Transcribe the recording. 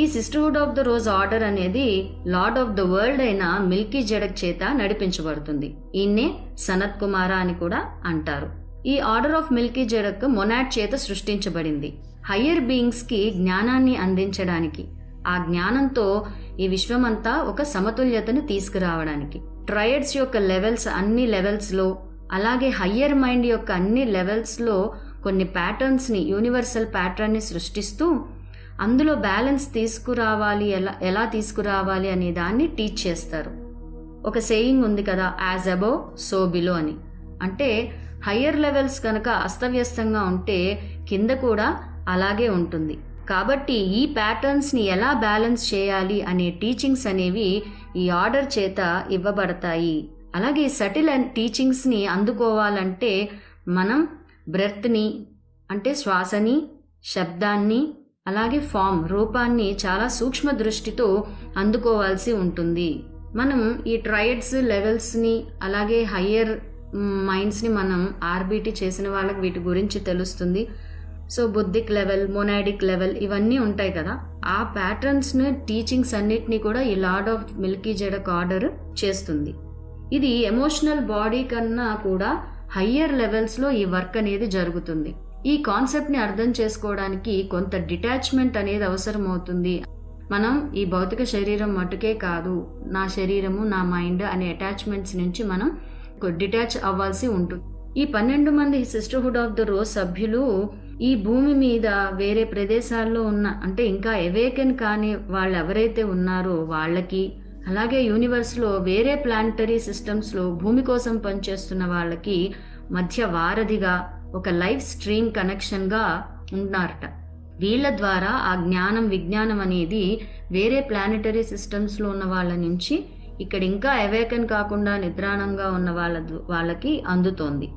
ఈ sisterhood of the rose order అనేది lord of the world అయిన మిల్కీ జడక్ చేత నడిపించబడుతుంది. ఈయన్నే సనత్ కుమార అని కూడా అంటారు. ఈ ఆర్డర్ ఆఫ్ మిల్కీ జడక్ మొనాట్ చేత సృష్టించబడింది. హయ్యర్ బీయింగ్స్కి జ్ఞానాన్ని అందించడానికి ఆ జ్ఞానంతో ఈ విశ్వమంతా ఒక సమతుల్యతను తీసుకురావడానికి. ట్రయడ్స్ యొక్క లెవెల్స్ అన్ని లెవెల్స్లో అలాగే హయ్యర్ మైండ్ యొక్క అన్ని లెవెల్స్లో కొన్ని ప్యాటర్న్స్ని యూనివర్సల్ ప్యాటర్న్ని సృష్టిస్తూ అందులో బ్యాలెన్స్ తీసుకురావాలి ఎలా ఎలా తీసుకురావాలి అనే దాన్ని టీచ్ చేస్తారు. ఒక సేయింగ్ ఉంది కదా యాజ్ అబో సో బిలో అని. అంటే హయ్యర్ లెవెల్స్ కనుక అస్తవ్యస్తంగా ఉంటే కింద కూడా అలాగే ఉంటుంది. కాబట్టి ఈ ప్యాటర్న్స్ని ఎలా బ్యాలెన్స్ చేయాలి అనే టీచింగ్స్ అనేవి ఈ ఆర్డర్ చేత ఇవ్వబడతాయి. అలాగే సటిల్ అండ్ టీచింగ్స్ని అందుకోవాలంటే మనం బ్రెత్ని అంటే శ్వాసని శబ్దాన్ని అలాగే ఫామ్ రూపాన్ని చాలా సూక్ష్మ దృష్టితో అందుకోవాల్సి ఉంటుంది. మనం ఈ ట్రయడ్స్ లెవెల్స్ని అలాగే హయ్యర్ మైండ్స్ని మనం ఆర్బిటి చేసిన వాళ్ళకి వీటి గురించి తెలుస్తుంది. So buddhic level monadic level ఇవన్నీ ఉంటాయి కదా. ఆ ప్యాటర్న్స్ని టీచింగ్స్ అన్నిటినీ కూడా ఈ lord of Melchizedek order చేస్తుంది. ఇది ఎమోషనల్ బాడీ కన్నా కూడా హయ్యర్ లెవెల్స్లో ఈ వర్క్ అనేది జరుగుతుంది. ఈ కాన్సెప్ట్ని అర్థం చేసుకోవడానికి కొంత డిటాచ్మెంట్ అనేది అవసరం అవుతుంది మనం ఈ భౌతిక శరీరం మటుకే కాదు నా శరీరము నా మైండ్ అనే అటాచ్మెంట్స్ నుంచి మనం డిటాచ్ అవ్వాల్సి ఉంటుంది. ఈ పన్నెండు మంది సిస్టర్హుడ్ ఆఫ్ ద రోజ్ సభ్యులు ఈ భూమి మీద వేరే ప్రదేశాల్లో ఉన్న అంటే ఇంకా ఎవేకెన్ కాని వాళ్ళు ఎవరైతే ఉన్నారో వాళ్ళకి అలాగే యూనివర్స్లో వేరే ప్లానిటరీ సిస్టమ్స్లో భూమి కోసం పనిచేస్తున్న వాళ్ళకి మధ్య వారధిగా ఒక లైఫ్ స్ట్రీమ్ కనెక్షన్గా ఉన్నారట వీళ్ళ ద్వారా ఆ జ్ఞానం విజ్ఞానం అనేది వేరే ప్లానిటరీ సిస్టమ్స్లో ఉన్న వాళ్ళ నుంచి ఇక్కడ ఇంకా అవేకన్ కాకుండా నిద్రాణంగా ఉన్న వాళ్ళ వాళ్ళకి అందుతోంది.